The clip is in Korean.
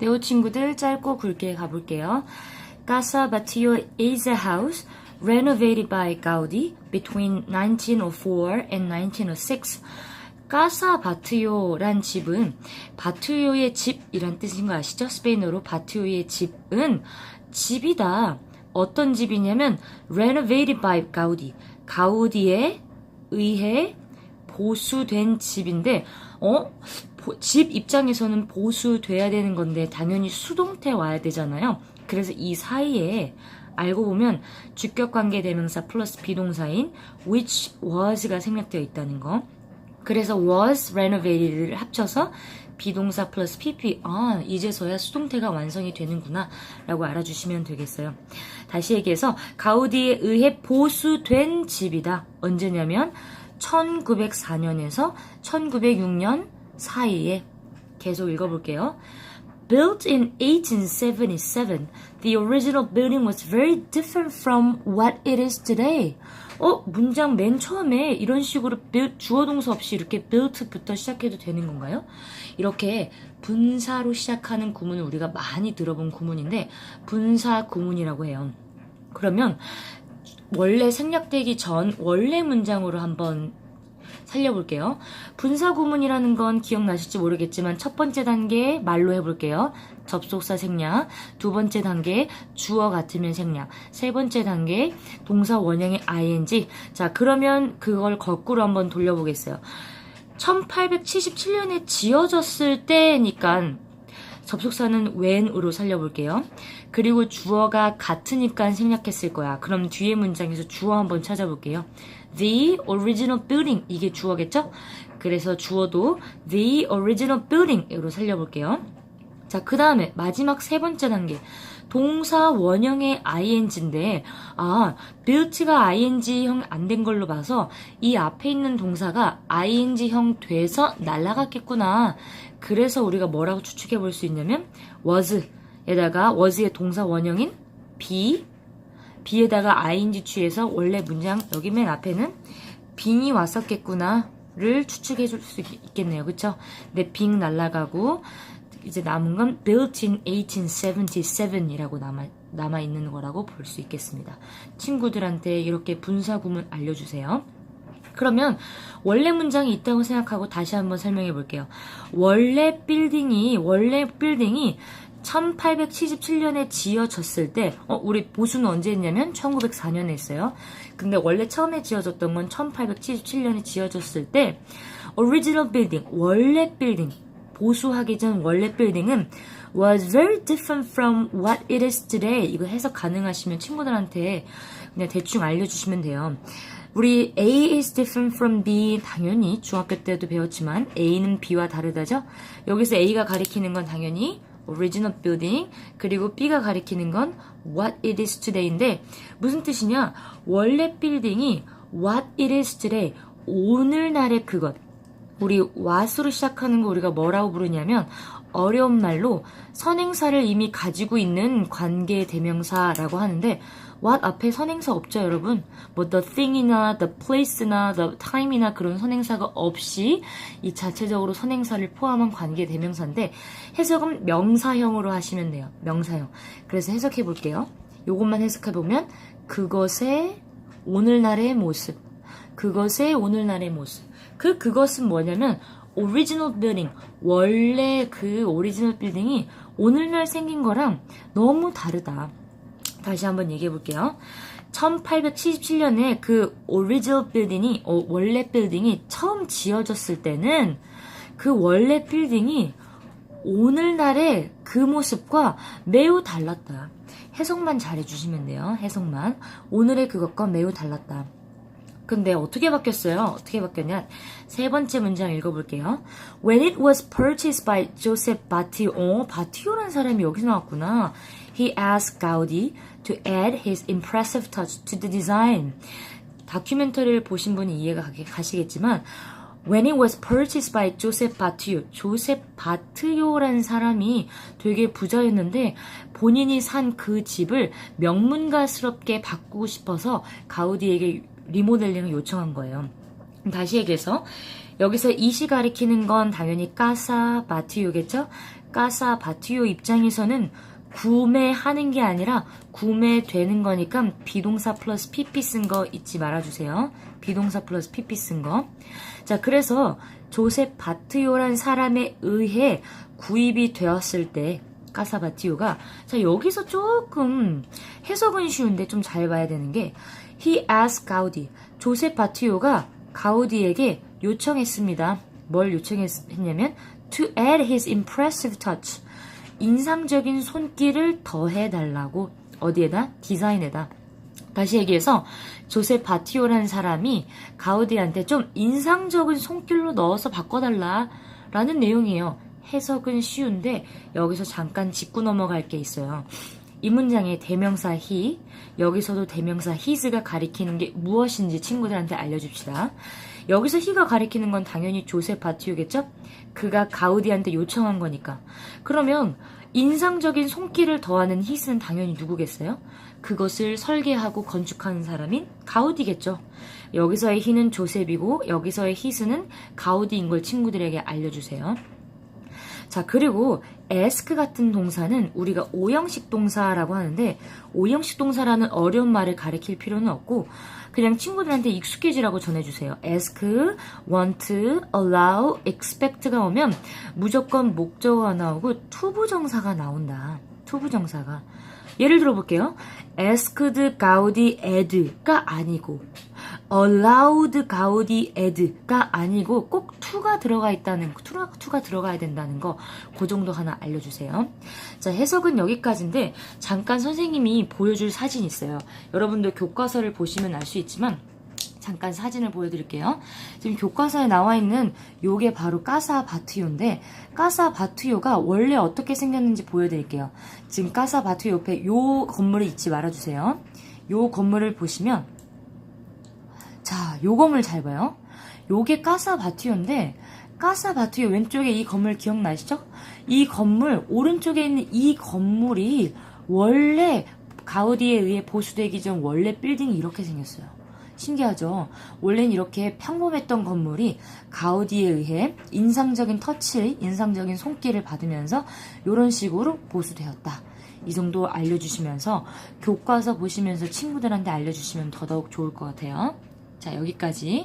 네오 친구들 짧고 굵게 가볼게요. Casa Batio is a house renovated by Gaudi between 1904 and 1906. 까사 바트요란 집은 바트요의 집이란 뜻인 거 아시죠? 스페인어로 바트요의 집은 집이다. 어떤 집이냐면 renovated by 가우디. 가우디에 의해 보수된 집인데 어? 보- 집 입장에서는 보수돼야 되는 건데 당연히 수동태 와야 되잖아요. 그래서 이 사이에 알고 보면 주격 관계 대명사 플러스 비동사인 which was가 생략되어 있다는 거. 그래서 was renovated를 합쳐서 비동사 플러스 pp 아 이제서야 수동태가 완성이 되는구나 라고 알아주시면 되겠어요 다시 얘기해서 가우디에 의해 보수된 집이다 언제냐면 1904년에서 1906년 사이에 계속 읽어볼게요 Built in 1877, the original building was very different from what it is today. 어, 문장 맨 처음에 이런 식으로 built, 주어 동사 없이 이렇게 built부터 시작해도 되는 건가요? 이렇게 분사로 시작하는 구문은 우리가 많이 들어본 구문인데 분사 구문이라고 해요. 그러면 원래 생략되기 전 원래 문장으로 한번 살려볼게요. 분사 구문이라는 건 기억나실지 모르겠지만 첫 번째 단계 말로 해볼게요. 접속사 생략. 두 번째 단계 주어 같으면 생략. 세 번째 단계 동사 원형의 ing. 자, 그러면 그걸 거꾸로 한번 돌려보겠어요. 1877년에 지어졌을 때니까 접속사는 when으로 살려볼게요. 그리고 주어가 같으니까 생략했을 거야. 그럼 뒤에 문장에서 주어 한번 찾아볼게요. The original building 이게 주어겠죠? 그래서 주어도 the original building으로 살려볼게요. 자, 그 다음에 마지막 세 번째 단계. 동사 원형의 ing인데, 아, built가 ing형 안 된 걸로 봐서 이 앞에 있는 동사가 ing형 돼서 날아갔겠구나. 그래서 우리가 뭐라고 추측해 볼 수 있냐면, was 에다가 was의 동사 원형인 be, be에다가 ing 취해서 원래 문장 여기 맨 앞에는 빙이 왔었겠구나 를 추측해 줄 수 있겠네요. 그쵸? 근데 빙 날아가고, 이제 남은 건 built in 1877이라고 남아, 남아 있는 거라고 볼 수 있겠습니다. 친구들한테 이렇게 분사 구문 알려주세요. 그러면 원래 문장이 있다고 생각하고 다시 한번 설명해 볼게요. 원래 빌딩이 원래 빌딩이 1877년에 지어졌을 때, 어, 우리 보수는 언제 했냐면 1904년에 했어요. 근데 원래 처음에 지어졌던 건 1877년에 지어졌을 때, original building, 원래 빌딩, 보수하기 전 원래 빌딩은 was very different from what it is today. 이거 해석 가능하시면 친구들한테 그냥 대충 알려주시면 돼요. 우리 A is different from B 당연히 중학교 때도 배웠지만 A는 B와 다르다죠? 여기서 A가 가리키는 건 당연히 original building 그리고 B가 가리키는 건 what it is today인데 무슨 뜻이냐? 원래 빌딩이 what it is today 오늘날의 그것 우리 what으로 시작하는 거 우리가 뭐라고 부르냐면 어려운 말로 선행사를 이미 가지고 있는 관계 대명사라고 하는데 what 앞에 선행사 없죠 여러분? 뭐 the thing이나 the place나 the time이나 그런 선행사가 없이 이 자체적으로 선행사를 포함한 관계 대명사인데 해석은 명사형으로 하시면 돼요. 명사형. 그래서 해석해 볼게요. 요것만 해석해 보면 그것의 오늘날의 모습 그것의 오늘날의 모습 그 그것은 뭐냐면 오리지널 빌딩 원래 그 오리지널 빌딩이 오늘날 생긴 거랑 너무 다르다. 다시 한번 얘기해 볼게요. 1877년에 그 오리지널 빌딩이 어, 원래 빌딩이 처음 지어졌을 때는 그 원래 빌딩이 오늘날의 그 모습과 매우 달랐다. 해석만 잘해 주시면 돼요. 해석만. 오늘의 그것과 매우 달랐다. 근데 어떻게 바뀌었어요? 어떻게 바뀌었냐? 세 번째 문장 읽어볼게요. When it was purchased by Joseph Batio, 어, 바티오라는 사람이 여기서 나왔구나. He asked Gaudi to add his impressive touch to the design. 다큐멘터리를 보신 분이 이해가 가- 가시겠지만 When it was purchased by Joseph Batio, 조셉 바트요라는 사람이 되게 부자였는데 본인이 산 그 집을 명문가스럽게 바꾸고 싶어서 가우디에게 리모델링을 요청한 거예요. 다시 얘기해서 여기서 이시 가리키는 건 당연히 까사 바티요겠죠? 까사 바티오 입장에서는 구매하는 게 아니라 구매되는 거니까 비동사 플러스 pp 쓴 거 잊지 말아주세요. 비동사 플러스 pp 쓴 거. 자, 그래서 조셉 바티오란 사람에 의해 구입이 되었을 때 까사바티오가 자 여기서 조금 해석은 쉬운데 좀 잘 봐야 되는 게 he asked 가우디 조셉 바티오가 가우디에게 요청했습니다. 뭘 요청했냐면 to add his impressive touch. 인상적인 손길을 더해 달라고. 어디에다? 디자인에다. 다시 얘기해서 조셉 바티오라는 사람이 가우디한테 좀 인상적인 손길로 넣어서 바꿔달라 라는 내용이에요. 해석은 쉬운데 여기서 잠깐 짚고 넘어갈 게 있어요. 이 문장의 대명사 he 여기서도 대명사 his가 가리키는 게 무엇인지 친구들한테 알려줍시다. 여기서 he가 가리키는 건 당연히 조셉 바티오겠죠? 그가 가우디한테 요청한 거니까. 그러면 인상적인 손길을 더하는 his는 당연히 누구겠어요? 그것을 설계하고 건축하는 사람인 가우디겠죠. 여기서의 he는 조셉이고 여기서의 his는 가우디인 걸 친구들에게 알려주세요. 자, 그리고 ask 같은 동사는 우리가 오형식 동사라고 하는데 오형식 동사라는 어려운 말을 가리킬 필요는 없고 그냥 친구들한테 익숙해지라고 전해주세요. ask, want, allow, expect가 오면 무조건 목적어가 나오고 투부정사가 나온다. 투부정사가. 예를 들어 볼게요. asked 가우디 ed가 아니고 allowed 가우디 ed가 아니고 꼭 to가 들어가 있다는 to가, to가 들어가야 된다는 거 그 정도 하나 알려주세요. 자 해석은 여기까지인데 잠깐 선생님이 보여줄 사진 있어요. 여러분들 교과서를 보시면 알 수 있지만 잠깐 사진을 보여드릴게요. 지금 교과서에 나와 있는 요게 바로 까사 바투요인데 까사 바투요가 원래 어떻게 생겼는지 보여드릴게요. 지금 까사 바투요 옆에 요 건물을 잊지 말아주세요. 요 건물을 보시면 자, 요 건물 잘 봐요. 요게 까사 바투요인데 까사 바투요 왼쪽에 이 건물 기억나시죠? 이 건물 오른쪽에 있는 이 건물이 원래 가우디에 의해 보수되기 전 원래 빌딩이 이렇게 생겼어요. 신기하죠? 원래는 이렇게 평범했던 건물이 가우디에 의해 인상적인 터치, 인상적인 손길을 받으면서 이런 식으로 보수되었다. 이 정도 알려주시면서 교과서 보시면서 친구들한테 알려주시면 더더욱 좋을 것 같아요. 자, 여기까지.